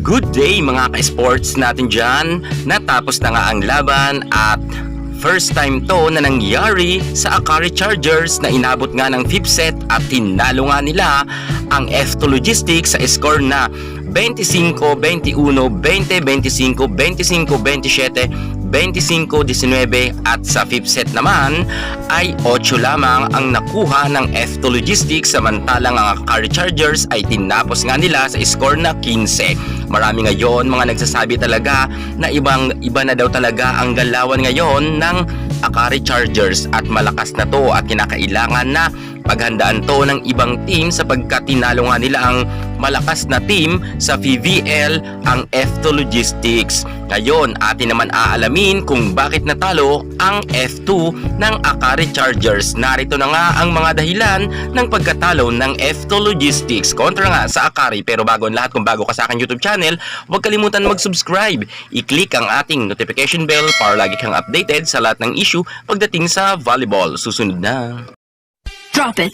Good day mga ka-sports natin dyan. Natapos na nga ang laban at first time to na nangyari sa Akari Chargers na inabot nga ng fifth set at tinalo nga nila ang F2 Logistics sa score na 25-21, 20-25, 25-27, 25-19 at sa fifth set naman ay 8 lamang ang nakuha ng F2 Logistics samantalang ang Akari Chargers ay tinapos nga nila sa score na 15. Marami ngayon mga nagsasabi talaga na ibang iba na daw talaga ang galawan ngayon ng Akari Chargers at malakas na to at kinakailangan na paghandaan to ng ibang team sapagkat tinalo nga nila ang malakas na team sa PVL ang F2 Logistics. Ngayon, atin naman aalamin kung bakit natalo ang F2 ng Akari Chargers. Narito na nga ang mga dahilan ng pagkatalo ng F2 Logistics kontra nga sa Akari. Pero bago ang lahat, kung bago ka sa aking YouTube channel, huwag kalimutan mag-subscribe. I-click ang ating notification bell para lagi kang updated sa lahat ng issue pagdating sa volleyball. Susunod na. Drop it.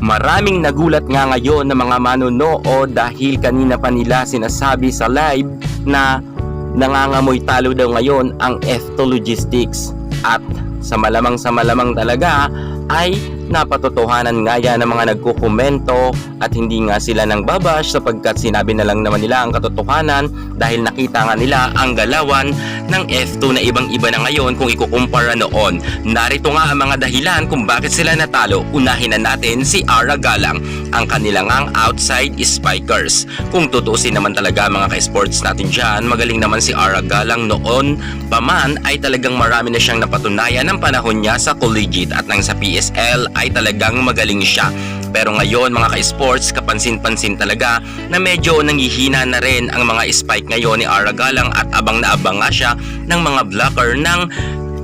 Maraming nagulat nga ngayon ng mga manonood dahil kanina pa nila sinasabi sa live na nangangamoy talo daw ngayon ang F2 Logistics at sa malamang sa malamang talaga ay napatotohanan nga yan ng mga nagkukomento at hindi nga sila nang babash sapagkat sinabi na lang naman nila ang katotohanan dahil nakita nga nila ang galawan ng F2 na ibang iba na ngayon kung ikukumpara noon. Narito nga ang mga dahilan kung bakit sila natalo. Unahin na natin si Ara Galang, ang kanilang ang outside spikers. Kung tutuusin naman talaga mga ka-sports natin dyan, magaling naman si Ara Galang noon pa man ay talagang marami na siyang napatunayan ng panahon niya sa collegiate at nang sa PSL ay talagang magaling siya. Pero ngayon mga ka-sports, kapansin-pansin talaga na medyo nangihina na rin ang mga spike ngayon ni Ara Galang at abang na abang nga siya ng mga blocker ng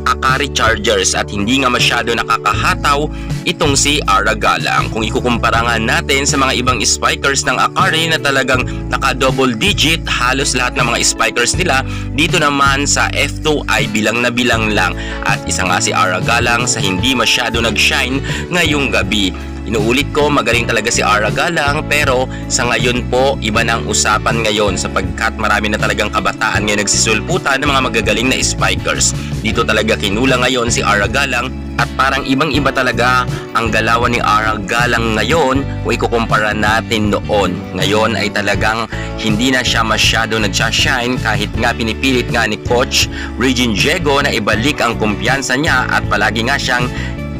Akari Chargers at hindi nga masyado nakakahataw itong si Ara Galang. Kung ikukumpara nga natin sa mga ibang spikers ng Akari na talagang naka-double digit, halos lahat ng mga spikers nila, dito naman sa F2 ay bilang na bilang lang. At isa nga si Ara Galang sa hindi masyado nag-shine ngayong gabi. Inuulit ko, magaling talaga si Ara Galang pero sa ngayon po, iba na ang usapan ngayon sapagkat marami na talagang kabataan ngayon nagsisulputan ng mga magagaling na spikers. Dito talaga kinula ngayon si Ara Galang at parang ibang iba talaga ang galawan ni Ara Galang ngayon kung ikukumpara natin noon. Ngayon ay talagang hindi na siya masyado nagsashine kahit nga pinipilit nga ni Coach Regine Diego na ibalik ang kumpiyansa niya at palagi nga siyang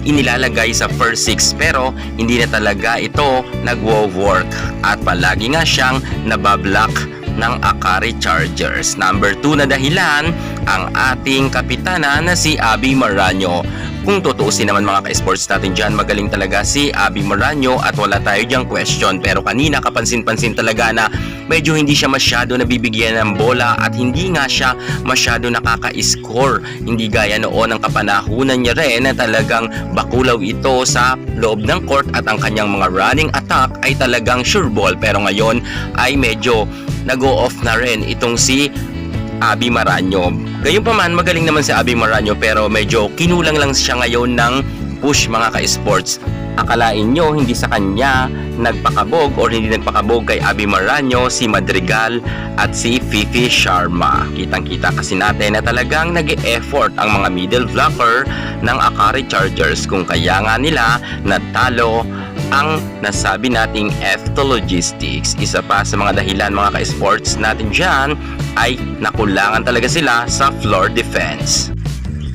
inilalagay sa first six pero hindi na talaga ito nagwo-work at palagi nga siyang nabablock ng Akari Chargers. Number 2 na dahilan ang ating kapitana na si Abby Maranyo. Kung tutuusin naman mga ka-sports natin dyan, magaling talaga si Abby Maranyo at wala tayo diyang question. Pero kanina kapansin-pansin talaga na medyo hindi siya masyado nabibigyan ng bola at hindi nga siya masyado nakaka-score. Hindi gaya noon ng kapanahunan niya rin na talagang bakulaw ito sa loob ng court at ang kanyang mga running attack ay talagang sure ball. Pero ngayon ay medyo nag-go off na rin itong si Abi Maranyo. Gayunpaman, magaling naman si Abi Maranyo pero medyo kinulang lang siya ngayon ng push mga ka-sports. Akalain nyo hindi sa kanya nagpakabog or hindi nagpakabog kay Abi Maranyo, si Madrigal at si Fifi Sharma. Kitang-kita kasi natin na talagang nag effort ang mga middle blocker ng Akari Chargers kung kaya nga nila natalo ang nasabi nating F2 Logistics. Isa pa sa mga dahilan mga ka-sports natin dyan ay nakulangan talaga sila sa floor defense.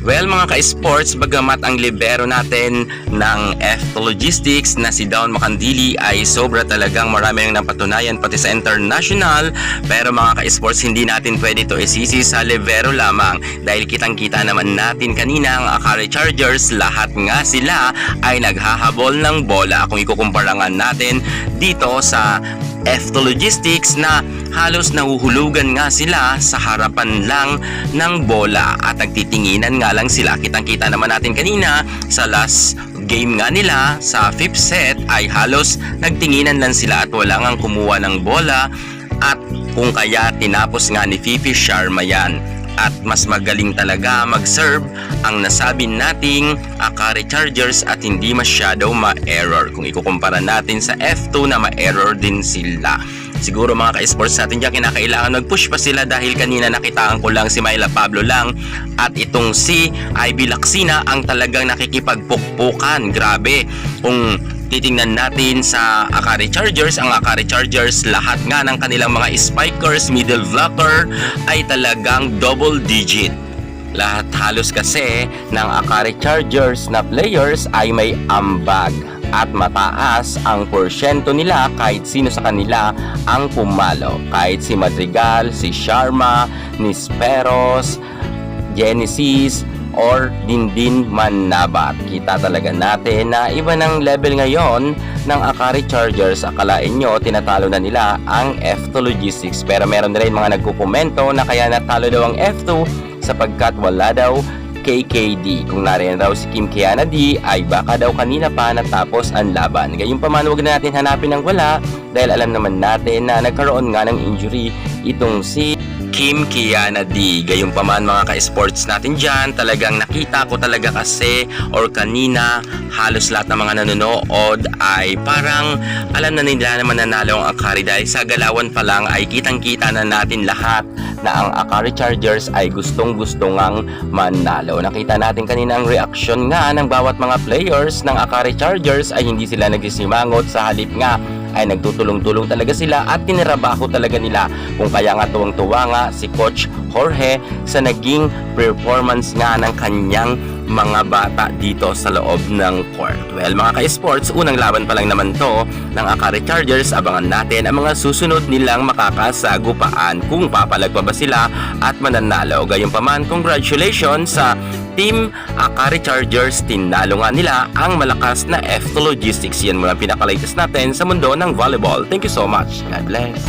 Well mga ka-sports, bagamat ang libero natin ng F2 Logistics na si Dawn Makandili ay sobra talagang marami nang napatunayan pati sa international. Pero mga ka-sports hindi natin pwede to isisi sa libero lamang. Dahil kitang kita naman natin kanina ang Akari Chargers lahat nga sila ay naghahabol ng bola. Kung ikukumpara nga natin dito sa F2 Logistics na halos nahuhulugan nga sila sa harapan lang ng bola at nagtitinginan nga lang sila. Kitang-kita naman natin kanina sa last game nga nila sa fifth set ay halos nagtinginan lang sila at wala ngang kumuha ng bola at kung kaya tinapos nga ni Fifi Sharma yan. at mas magaling talaga mag-serve ang nasabi nating Akari Chargers at hindi masyado ma-error kung ikukumpara natin sa F2 na ma-error din sila. Siguro mga ka-sports natin dyan, kinakailangan mag-push pa sila dahil kanina nakitaan ko lang si Myla Pablo lang at itong si Ivy Laksina ang talagang nakikipagpukpukan. Grabe. Kung titingnan natin sa Akari Chargers, ang Akari Chargers, lahat nga ng kanilang mga spikers, middle blocker ay talagang double digit. Lahat halos kasi ng Akari Chargers na players ay may ambag at mataas ang porsyento nila kahit sino sa kanila ang pumalo. Kahit si Madrigal, si Sharma, ni Speros, Genesis, or Dindin Manabat. Kita talaga natin na iba ng level ngayon ng Akari Chargers. Akalain nyo, tinatalo na nila ang F2 Logistics. Pero meron na rin mga nagkukomento na kaya natalo daw ang F2 sapagkat wala daw KKD. Kung nariyan raw si Kim Kiana D ay baka daw kanina pa natapos ang laban. Gayun pa man huwag na natin hanapin ng wala dahil alam naman natin na nagkaroon nga ng injury itong si Kim Kiana D. Gayun pa man mga ka-sports natin dyan, talagang nakita ko talaga kasi or kanina halos lahat ng mga nanonood ay parang alam na nila na mananalo ang Akari dahil sa galawan pa lang ay kitang-kita na natin lahat na ang Akari Chargers ay gustong gusto ngang manalo. Nakita natin kanina ang reaction nga ng bawat mga players ng Akari Chargers ay hindi sila nagsisimangot sa halip nga ay nagtutulong-tulong talaga sila at tinirabaho talaga nila kung kaya nga tuwang-tuwa nga si Coach Jorge sa naging performance nga ng kanyang mga bata dito sa loob ng court. Well, mga ka-sports, unang laban pa lang naman to ng Akari Chargers. Abangan natin ang mga susunod nilang makakasagupaan kung papalag pa ba sila at mananalo. Gayunpaman, congratulations sa Team Akari Chargers, tinalo nga nila ang malakas na F2 Logistics. Yan muna pinaka-latest natin sa mundo ng volleyball. Thank you so much. God bless.